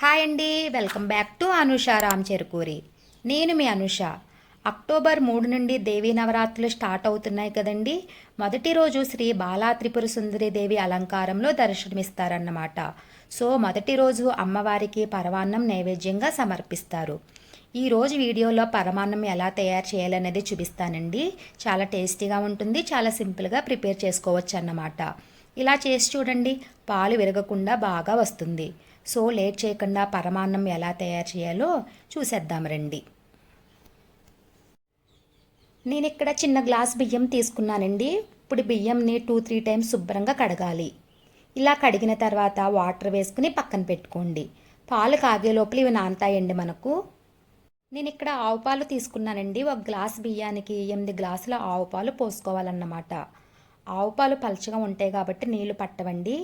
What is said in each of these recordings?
Hi అండి. Welcome back to Anusha Ram Cherukuri. నేను మీ అనుష. అక్టోబర్ మూడు నుండి దేవీ నవరాత్రులు స్టార్ట్ అవుతున్నాయి కదండి. మొదటి రోజు శ్రీ బాలా త్రిపుర సుందరి దేవి అలంకారంలో దర్శనమిస్తారన్నమాట. సో మొదటి రోజు అమ్మవారికి పరమాన్నం నైవేద్యంగా సమర్పిస్తారు. ఈ రోజు వీడియోలో పరమాన్నం ఎలా తయారు చేయాలనేది చూపిస్తానండి. చాలా టేస్టీగా ఉంటుంది చాలా సింపుల్గా ప్రిపేర్ చేసుకోవచ్చు అన్నమాట ఇలా చేసి చూడండి పాలు విరగకుండా బాగా వస్తుంది. సో లేట్ చేయకుండా పరమాన్నం ఎలా తయారు చేయాలో చూసేద్దాం రండి. నేను ఇక్కడ చిన్న గ్లాస్ బియ్యం తీసుకున్నానండి. ఇప్పుడు బియ్యంని టూ త్రీ టైమ్స్ శుభ్రంగా కడగాలి. ఇలా కడిగిన తర్వాత వాటర్ వేసుకుని పక్కన పెట్టుకోండి. పాలు కాగే లోపల ఇవి నానతాయండి మనకు. నేను ఇక్కడ ఆవు పాలు తీసుకున్నానండి. ఒక గ్లాస్ బియ్యానికి ఎనిమిది గ్లాసుల ఆవు పాలు పోసుకోవాలన్నమాట. ఆవు పాలు పలచగా ఉంటాయి కాబట్టి నీళ్ళు పట్టవండి.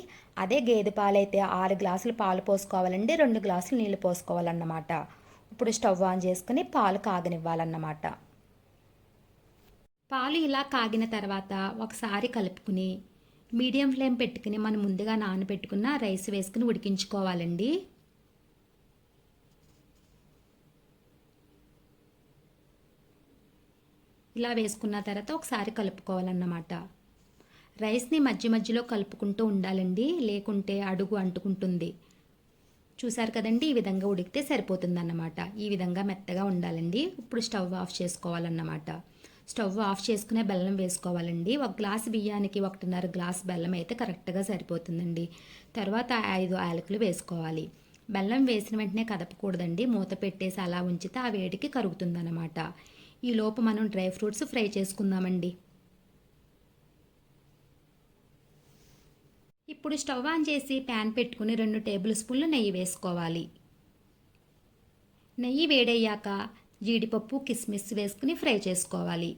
అదే గేదె పాలైతే ఆరు గ్లాసులు పాలు పోసుకోవాలండి. రెండు గ్లాసులు నీళ్ళు పోసుకోవాలన్నమాట. ఇప్పుడు స్టవ్ ఆన్ చేసుకుని పాలు కాగనివ్వాలన్నమాట. పాలు ఇలా కాగిన తర్వాత ఒకసారి కలుపుకుని మీడియం ఫ్లేమ్ పెట్టుకుని మనం ముందుగా నానబెట్టుకున్న రైస్ వేసుకుని ఉడికించుకోవాలండి. ఇలా వేసుకున్న తర్వాత ఒకసారి కలుపుకోవాలన్నమాట. రైస్ని మధ్య మధ్యలో కలుపుకుంటూ ఉండాలండి. లేకుంటే అడుగు అంటుకుంటుంది. చూసారు కదండి? ఈ విధంగా ఉడికితే సరిపోతుందన్నమాట. ఈ విధంగా మెత్తగా ఉండాలండి. ఇప్పుడు స్టవ్ ఆఫ్ చేసుకోవాలన్నమాట. స్టవ్ ఆఫ్ చేసుకునే బెల్లం వేసుకోవాలండి. ఒక గ్లాస్ బియ్యానికి ఒకటిన్నర గ్లాస్ బెల్లం అయితే కరెక్ట్గా సరిపోతుందండి. తర్వాత ఐదు యాలకులు వేసుకోవాలి. బెల్లం వేసిన వెంటనే కదపకూడదండి. మూత పెట్టేసి అలా ఉంచితే ఆ వేడికి కరుగుతుందన్నమాట. ఈ లోపు మనం డ్రై ఫ్రూట్స్ ఫ్రై చేసుకుందామండి. ఇప్పుడు స్టవ్ ఆన్ చేసి ప్యాన్ పెట్టుకుని రెండు టేబుల్ స్పూన్లు నెయ్యి వేసుకోవాలి. నెయ్యి వేడయ్యాక జీడిపప్పు కిస్మిస్ వేసుకుని ఫ్రై చేసుకోవాలి.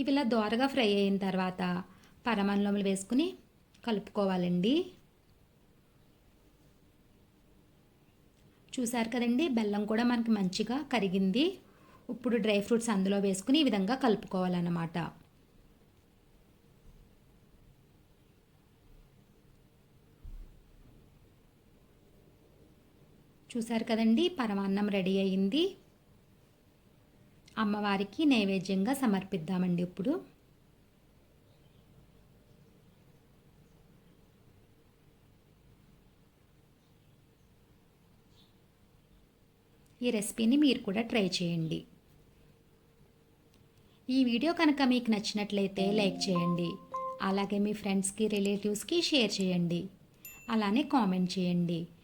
ఇవి ఇలా దోరగా ఫ్రై అయిన తర్వాత పరమాన్నంలో వేసుకుని కలుపుకోవాలండి. చూసారు కదండి బెల్లం కూడా మనకి మంచిగా కరిగింది. ఇప్పుడు డ్రై ఫ్రూట్స్ అందులో వేసుకుని ఈ విధంగా కలుపుకోవాలన్నమాట. చూశారు కదండి పరమాన్నం రెడీ అయింది. అమ్మవారికి నైవేద్యంగా సమర్పిద్దామండి ఇప్పుడు. ఈ రెసిపీని మీరు కూడా ట్రై చేయండి. ఈ వీడియో కనుక మీకు నచ్చినట్లయితే లైక్ చేయండి. అలాగే మీ ఫ్రెండ్స్కి రిలేటివ్స్కి షేర్ చేయండి. అలానే కామెంట్ చేయండి.